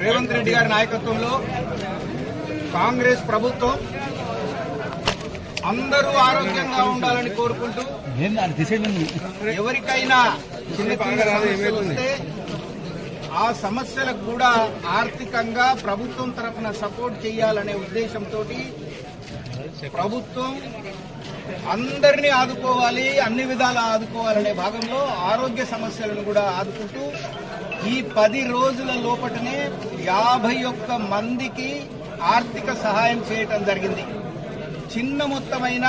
రేవంత్ రెడ్డి గారి నాయకత్వంలో కాంగ్రెస్ ప్రభుత్వం అందరూ ఆరోగ్యంగా ఉండాలని కోరుకుంటూ ఎవరికైనా చిన్న చిన్న సమస్యలు వస్తే ఆ సమస్యలకు కూడా ఆర్థికంగా ప్రభుత్వం తరఫున సపోర్ట్ చేయాలనే ఉద్దేశంతో ప్రభుత్వం అందరినీ ఆదుకోవాలి అన్ని విధాలా ఆదుకోవాలనే భాగంలో ఆరోగ్య సమస్యలను కూడా ఆదుకుంటూ ఈ పది రోజుల లోపటనే యాభై ఒక్క మందికి ఆర్థిక సహాయం చేయటం జరిగింది. చిన్న మొత్తమైన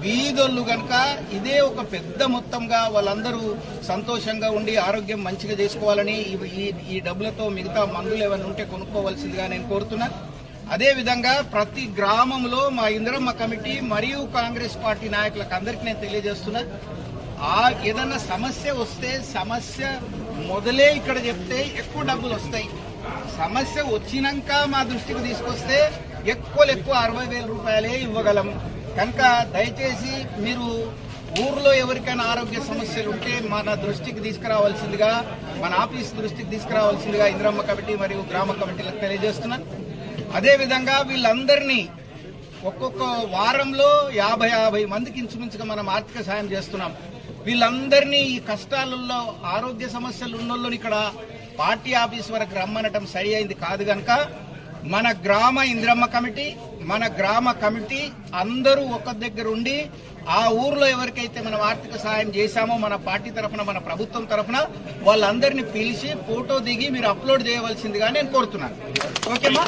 వీధులు కనుక ఇదే ఒక పెద్ద మొత్తంగా వాళ్ళందరూ సంతోషంగా ఉండి ఆరోగ్యం మంచిగా చేసుకోవాలని ఈ- ఈ డబ్బులతో మిగతా మందులు ఏమైనా ఉంటే కొనుక్కోవాల్సిందిగా నేను కోరుతున్నాను అదేవిధంగా ప్రతి గ్రామంలో మా ఇందిరమ్మ కమిటీ మరియు కాంగ్రెస్ పార్టీ నాయకులకు అందరికీ నేను తెలియజేస్తున్నా. ఆ ఏదన్నా సమస్య వస్తే సమస్య మొదలే ఇక్కడ చెప్తే ఎక్కువ డబ్బులు వస్తాయి. సమస్య వచ్చినాక మా దృష్టికి తీసుకొస్తే ఎక్కువ ఎక్కువ అరవై వేల రూపాయలే ఇవ్వగలం కనుక దయచేసి మీరు ఊర్లో ఎవరికైనా ఆరోగ్య సమస్యలు ఉంటే మన దృష్టికి తీసుకురావాల్సిందిగా మన ఆఫీస్ దృష్టికి తీసుకురావాల్సిందిగా ఇంద్రమ్మ కమిటీ మరియు గ్రామ కమిటీలకు తెలియజేస్తున్నాను అదేవిధంగా వీళ్ళందరినీ ఒక్కొక్క వారంలో యాభై యాభై మందికి ఇంచుమించుగా మనం ఆర్థిక సాయం చేస్తున్నాం. వీళ్ళందరినీ ఈ కష్టాలలో ఆరోగ్య సమస్యలు ఉన్నోళ్ళని ఇక్కడ పార్టీ ఆఫీస్ వరకు రమ్మనటం సరి అయింది కాదు గనక మన గ్రామ ఇంద్రమ్మ కమిటీ మన గ్రామ కమిటీ అందరూ ఒక దగ్గర ఉండి ఆ ఊర్లో ఎవరికైతే మనం ఆర్థిక సాయం చేశామో మన పార్టీ తరఫున మన ప్రభుత్వం తరఫున వాళ్ళందరినీ పిలిచి ఫోటో దిగి మీరు అప్లోడ్ చేయవలసిందిగా నేను కోరుతున్నాను. ఓకేమా?